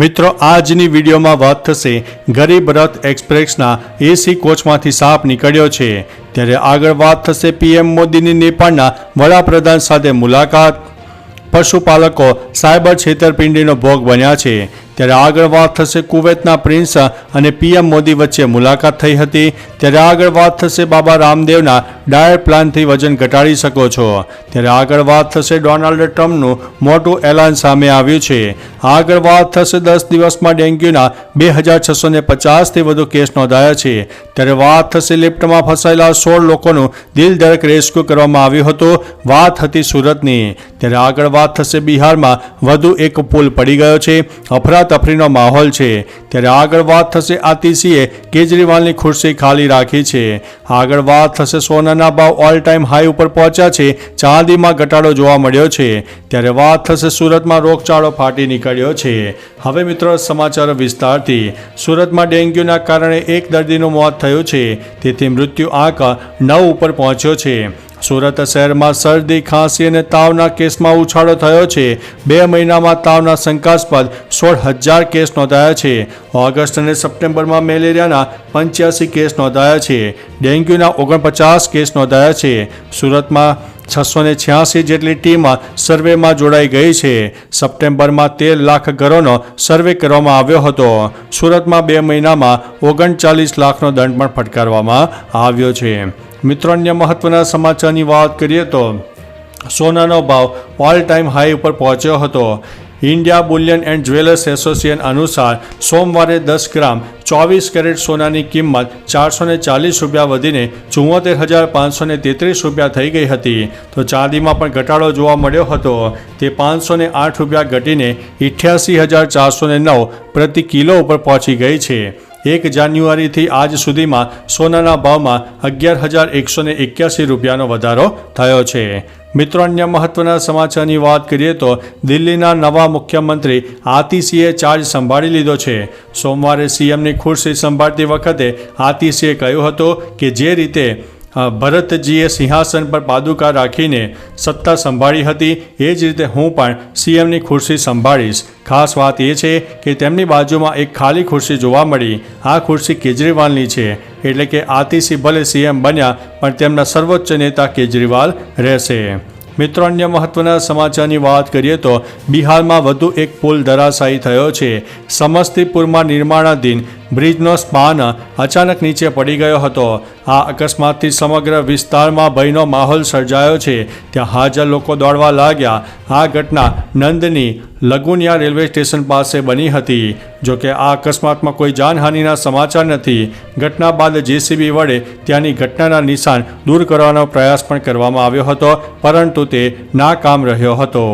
મિત્રો, આજની વિડીયોમાં વાત થશે ગરીબ રથ એક્સપ્રેસના એસી કોચમાંથી સાપ નીકળ્યો છે. ત્યારે આગળ વાત થશે પીએમ મોદીની નેપાળના વડાપ્રધાન સાથે મુલાકાત. પશુપાલકો સાયબર છેતરપિંડીનો ભોગ બન્યા છે. ત્યારે આગળ વાત થશે કુવૈતના પ્રિન્સ અને પીએમ મોદી વચ્ચે મુલાકાત થઈ હતી. ત્યારે આગળ વાત થશે બાબા રામદેવના ડાયટ પ્લાનથી વજન ઘટાડી શકો છો. ત્યારે આગળ વાત થશે ડોનાલ્ડ ટ્રમ્પનું મોટું એલાન સામે આવ્યું છે. આગળ વાત થશે દસ દિવસમાં ડેન્ગ્યુના બે હજાર છસો ને પચાસથી વધુ કેસ નોંધાયા છે. ત્યારે વાત થશે લિફ્ટમાં ફસાયેલા સોળ લોકોનું દિલ દરેક રેસ્ક્યુ કરવામાં આવ્યું હતું. વાત હતી સુરતની. ત્યારે આગળ વાત થશે બિહારમાં વધુ એક પુલ પડી ગયો છે. અફરાતફરીનો માહોલ છે. ત્યારે આગળ વાત થશે આતિશીએ કેજરીવાલની ખુરશી ખાલી રાખી છે. આગળ વાત થશે સોનાના ભાવ ઓલ ટાઈમ હાઈ ઉપર પહોંચ્યા છે. ચાંદીમાં ઘટાડો જોવા મળ્યો છે. ત્યારે વાત થશે સુરતમાં રોગચાળો ફાટી નીકળ્યો છે. હવે મિત્રો સમાચાર વિસ્તારથી. સુરતમાં ડેન્ગ્યુના કારણે એક દર્દીનું મોત થયું છે. તેથી મૃત્યુ આંક નવ ઉપર પહોંચ્યો છે. સુરત શહેરમાં શરદી, ખાંસી અને તાવના કેસમાં ઉછાળો થયો છે. બે મહિનામાં તાવના શંકાસ્પદ સોળ હજાર કેસ નોંધાયા છે. ઓગસ્ટ અને સપ્ટેમ્બરમાં મેલેરિયાના પંચ્યાસી કેસ નોંધાયા છે. ડેન્ગ્યુના ઓગણપચાસ કેસ નોંધાયા છે. સુરતમાં છસો ને છ્યાસી જેટલી ટીમ સર્વેમાં જોડાઈ ગઈ છે. સપ્ટેમ્બરમાં તેર લાખ ઘરોનો સર્વે કરવામાં આવ્યો હતો. સુરતમાં બે મહિનામાં ઓગણચાલીસ લાખનો દંડ પણ ફટકારવામાં આવ્યો છે. મિત્રો અન્ય મહત્વના સમાચારની વાત કરીએ તો સોનાનો ભાવ ઓલ ટાઈમ હાઈ ઉપર પહોંચ્યો હતો. India bullion and jewellers association અનુસાર સોમવારે દસ ગ્રામ ચોવીસ કેરેટ સોનાની કિંમત ચારસો ચાલીસ રૂપિયા વધીને ચુમ્મોતેર હજાર પાંચસો તેત્રીસ રૂપિયા થઈ ગઈ હતી. તો ચાંદીમાં પણ ઘટાડો જોવા મળ્યો હતો. તે પાંચસો આઠ રૂપિયા ઘટીને ઇઠ્યાસી હજાર ચારસો નવ પ્રતિ કિલો ઉપર પહોંચી ગઈ છે. એક જાન્યુઆરીથી આજ સુધીમાં સોનાના ભાવમાં અગિયાર હજાર એકસો ને એક્યાસી રૂપિયાનો વધારો થયો છે. મિત્રો, અન્ય મહત્વના સમાચારની વાત કરીએ તો દિલ્હીના નવા મુખ્યમંત્રી આતિશીએ ચાર્જ સંભાળી લીધો છે. સોમવારે સીએમની ખુરશી સંભાળતી વખતે આતિશીએ કહ્યું હતું કે જે રીતે ભરતજીએ સિંહાસન પર પાદુકા રાખીને સત્તા સંભાળી હતી. એ જ રીતે હું પણ સીએમની ખુરશી સંભાળીશ. ખાસ વાત એ છે કે તેમની બાજુમાં એક ખાલી ખુરશી જોવા મળી. આ ખુરશી કેજરીવાલની છે. એટલે કે આતિશી ભલે સીએમ બન્યા, પણ તેમના સર્વોચ્ચ નેતા કેજરીવાલ રહેશે. મિત્રો, અન્ય મહત્વના સમાચારની વાત કરીએ તો બિહારમાં વધુ એક પુલ ધરાશાયી થયો છે. સમસ્તીપુરમાં નિર્માણાધીન બ્રિજનો સ્પાન અચાનક નીચે પડી ગયો હતો. આ અકસ્માતથી સમગ્ર વિસ્તારમાં ભયનો માહોલ સર્જાયો છે. ત્યાં હાજર લોકો દોડવા લાગ્યા. આ ઘટના નંદની લગુનિયા રેલવે સ્ટેશન પાસે બની હતી. જોકે આ અકસ્માતમાં કોઈ જાનહાનિના સમાચાર નથી. ઘટના બાદ જેસીબી વડે ત્યાંની ઘટનાના નિશાન દૂર કરવાનો પ્રયાસ પણ કરવામાં આવ્યો હતો, પરંતુ તે નાકામ રહ્યો હતો.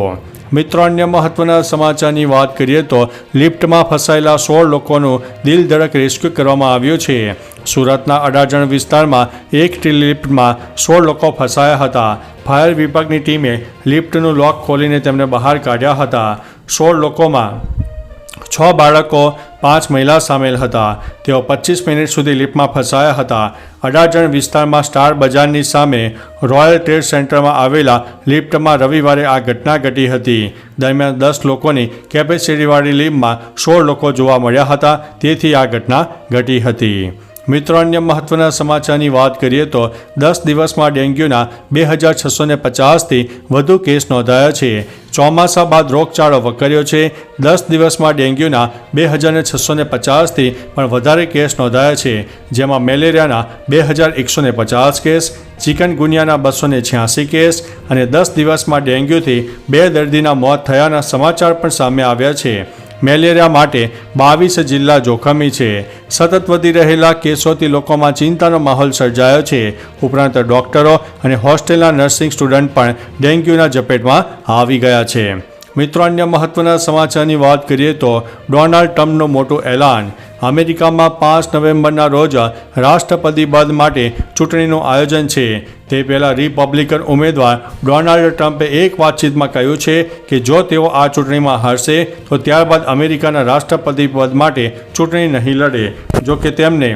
મિત્રો અન્ય મહત્વના સમાચારની વાત કરીએ તો લિફ્ટમાં ફસાયેલા સોળ લોકોનું દિલ ધડક રેસ્ક્યુ કરવામાં આવ્યું છે. સુરતના અડાજણ વિસ્તારમાં એક લિફ્ટમાં સોળ લોકો ફસાયા હતા. ફાયર વિભાગની ટીમે લિફ્ટનું લોક ખોલીને તેમને બહાર કાઢ્યા હતા. સોળ લોકોમાં છ બાળકો પાંચ મહિલા સામેલ હતા. તેઓ પચીસ મિનિટ સુધી લિફ્ટમાં ફસાયા હતા. અડાજણ વિસ્તારમાં સ્ટાર બજારની સામે રોયલ ટ્રેડ સેન્ટરમાં આવેલા લિફ્ટમાં રવિવારે આ ઘટના ઘટી હતી. દરમિયાન દસ લોકોની કેપેસિટીવાળી લિફ્ટમાં સોળ લોકો જોવા મળ્યા હતા. તેથી આ ઘટના ઘટી હતી. મિત્રો, અન્ય મહત્વના સમાચારની વાત કરીએ તો દસ દિવસમાં ડેન્ગ્યુના બે હજાર છસો ને પચાસથી વધુ કેસ નોંધાયા છે. ચોમાસા બાદ રોગચાળો વકર્યો છે. દસ દિવસમાં ડેન્ગ્યુના બે હજાર છસો ને પચાસથી પણ વધારે કેસ નોંધાયા છે. જેમાં મેલેરિયાના બે હજાર એકસો ને પચાસ કેસ, ચિકનગુનિયાના બસો ને છ્યાસી કેસ અને દસ દિવસમાં ડેન્ગ્યુથી બે દર્દીના મોત થયાના સમાચાર પણ સામે આવ્યા છે. મેલેરિયા માટે બાવીસ જિલ્લા જોખમી છે. સતત વધી રહેલા કેસોથી લોકોમાં ચિંતાનો માહોલ સર્જાયો છે. ઉપરાંત ડોક્ટરો અને હોસ્ટેલના નર્સિંગ સ્ટુડન્ટ પણ ડેન્ગ્યુના ઝપેટમાં આવી ગયા છે. મિત્રો, અન્ય મહત્વના સમાચારની વાત કરીએ તો ડોનાલ્ડ ટ્રમ્પનું મોટું એલાન અમેરિકામાં પાંચ નવેમ્બરના રોજ રાષ્ટ્રપતિ પદ માટે ચૂંટણીનું આયોજન છે. તે પહેલાં રિપબ્લિકન ઉમેદવાર ડોનાલ્ડ ટ્રમ્પે એક વાતચીતમાં કહ્યું છે કે જો તેઓ આ ચૂંટણીમાં હારશે, તો ત્યારબાદ અમેરિકાના રાષ્ટ્રપતિ પદ માટે ચૂંટણી નહીં લડે. જો કે તેમને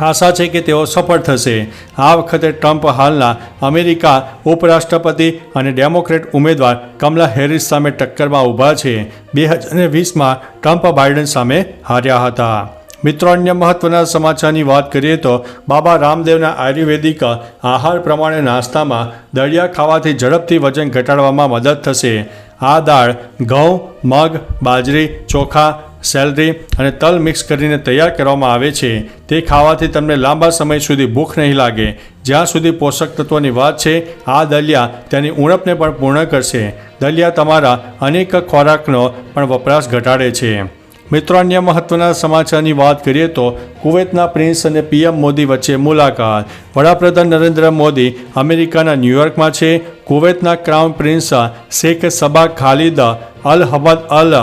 આશા છે કે તેઓ સફળ થશે. આ વખતે ટ્રમ્પ હાલના અમેરિકા ઉપરાષ્ટ્રપતિ અને ડેમોક્રેટ ઉમેદવાર કમલા હેરિસ સામે ટક્કરમાં ઊભા છે. બે હજાર વીસમાં ટ્રમ્પ બાઇડન સામે હાર્યા હતા. મિત્રો, અન્ય મહત્વના સમાચારની વાત કરીએ તો બાબા રામદેવના આયુર્વેદિક આહાર પ્રમાણે નાસ્તામાં દળિયા ખાવાથી ઝડપથી વજન ઘટાડવામાં મદદ થશે. આ દાળ ઘઉં, મગ, બાજરી, ચોખા સેલરી અને તલ મિક્સ કરીને તૈયાર કરવામાં આવે છે. તે ખાવાથી તમને લાંબા સમય સુધી ભૂખ નહીં લાગે. જ્યાં સુધી પોષક તત્વોની વાત છે, આ દલિયા તેની ઉણપને પણ પૂર્ણ કરશે. દલિયા તમારા અનેક ખોરાકનો પણ વપરાશ ઘટાડે છે. મિત્રો, અન્ય મહત્વના સમાચારની વાત કરીએ તો કુવૈતના પ્રિન્સ અને પીએમ મોદી વચ્ચે મુલાકાત. વડાપ્રધાન નરેન્દ્ર મોદી અમેરિકાના ન્યૂયોર્કમાં છે. કુવૈતના crown prince Sheikh Sabah Khalid Al Hamad Al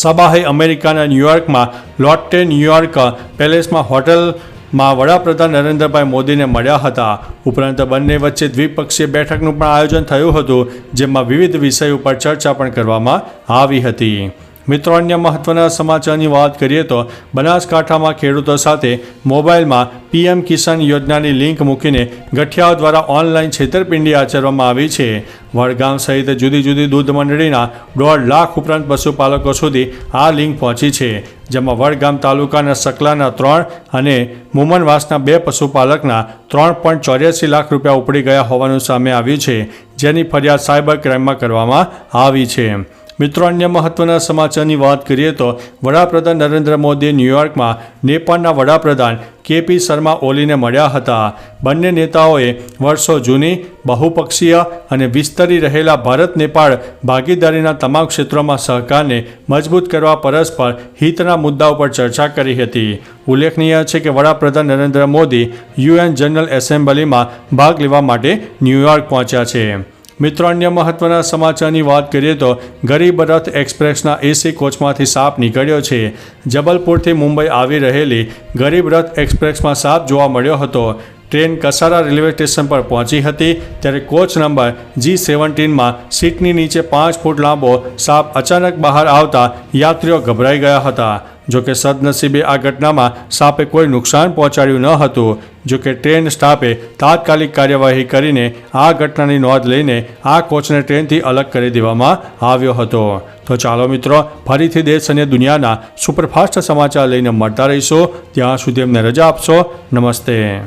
સબાહે અમેરિકાના ન્યૂયોર્કમાં લોટ્ટે ન્યૂયોર્ક પેલેસમાં હોટલમાં વડાપ્રધાન નરેન્દ્રભાઈ મોદીને મળ્યા હતા. ઉપરાંત બંને વચ્ચે દ્વિપક્ષીય બેઠકનું પણ આયોજન થયું હતું, જેમાં વિવિધ વિષય ઉપર ચર્ચા પણ કરવામાં આવી હતી. મિત્રો, અન્ય મહત્વના સમાચારની વાત કરીએ તો બનાસકાંઠામાં ખેડૂતો સાથે મોબાઈલમાં પીએમ કિસાન યોજનાની લિંક મૂકીને ગઠિયાઓ દ્વારા ઓનલાઈન છેતરપિંડી આચરવામાં આવી છે. વડગામ સહિત જુદી જુદી દૂધ મંડળીના દોઢ લાખ ઉપરાંત પશુપાલકો સુધી આ લિંક પહોંચી છે, જેમાં વડગામ તાલુકાના સકલાના ત્રણ અને મુમનવાસના બે પશુપાલકના ત્રણ પોઈન્ટ ચોર્યાસી લાખ રૂપિયા ઉપડી ગયા હોવાનું સામે આવ્યું છે, જેની ફરિયાદ સાયબર ક્રાઇમમાં કરવામાં આવી છે. મિત્રો, અન્ય મહત્વના સમાચારની વાત કરીએ તો વડાપ્રધાન નરેન્દ્ર મોદી ન્યૂયોર્કમાં નેપાળના વડાપ્રધાન કેપી શર્મા ઓલીને મળ્યા હતા. બંને નેતાઓએ વર્ષો જૂની, બહુપક્ષીય અને વિસ્તરી રહેલા ભારત નેપાળ ભાગીદારીના તમામ ક્ષેત્રોમાં સહકારને મજબૂત કરવા પરસ્પર હિતના મુદ્દા ઉપર ચર્ચા કરી હતી. ઉલ્લેખનીય છે કે વડાપ્રધાન નરેન્દ્ર મોદી યુએન જનરલ એસેમ્બલીમાં ભાગ લેવા માટે ન્યૂયોર્ક પહોંચ્યા છે. મિત્રો, અન્ય મહત્વના સમાચારની વાત કરીએ તો ગરીબ રથ એક્સપ્રેસના એસી કોચમાંથી સાપ નીકળ્યો છે. જબલપુરથી મુંબઈ આવી રહેલી ગરીબ રથ એક્સપ્રેસમાં સાપ જોવા મળ્યો હતો. ટ્રેન કસારા રેલવે સ્ટેશન પર પહોંચી હતી ત્યારે કોચ નંબર જી સેવન્ટીનમાં સીટની નીચે પાંચ ફૂટ લાંબો સાપ અચાનક બહાર આવતા યાત્રીઓ ગભરાઈ ગયા હતા. જોકે સદનસીબે આ ઘટનામાં સાપે કોઈ નુકસાન પહોંચાડ્યું ન હતું. જોકે ટ્રેન સ્ટાફે તાત્કાલિક કાર્યવાહી કરીને આ ઘટનાની નોંધ લઈને આ કોચને ટ્રેનથી અલગ કરી દેવામાં આવ્યો હતો. તો ચાલો મિત્રો, ફરીથી દેશ અને દુનિયાના સુપરફાસ્ટ સમાચાર લઈને મળતા રહીશો. ત્યાં સુધી અમને રજા આપશો. નમસ્તે.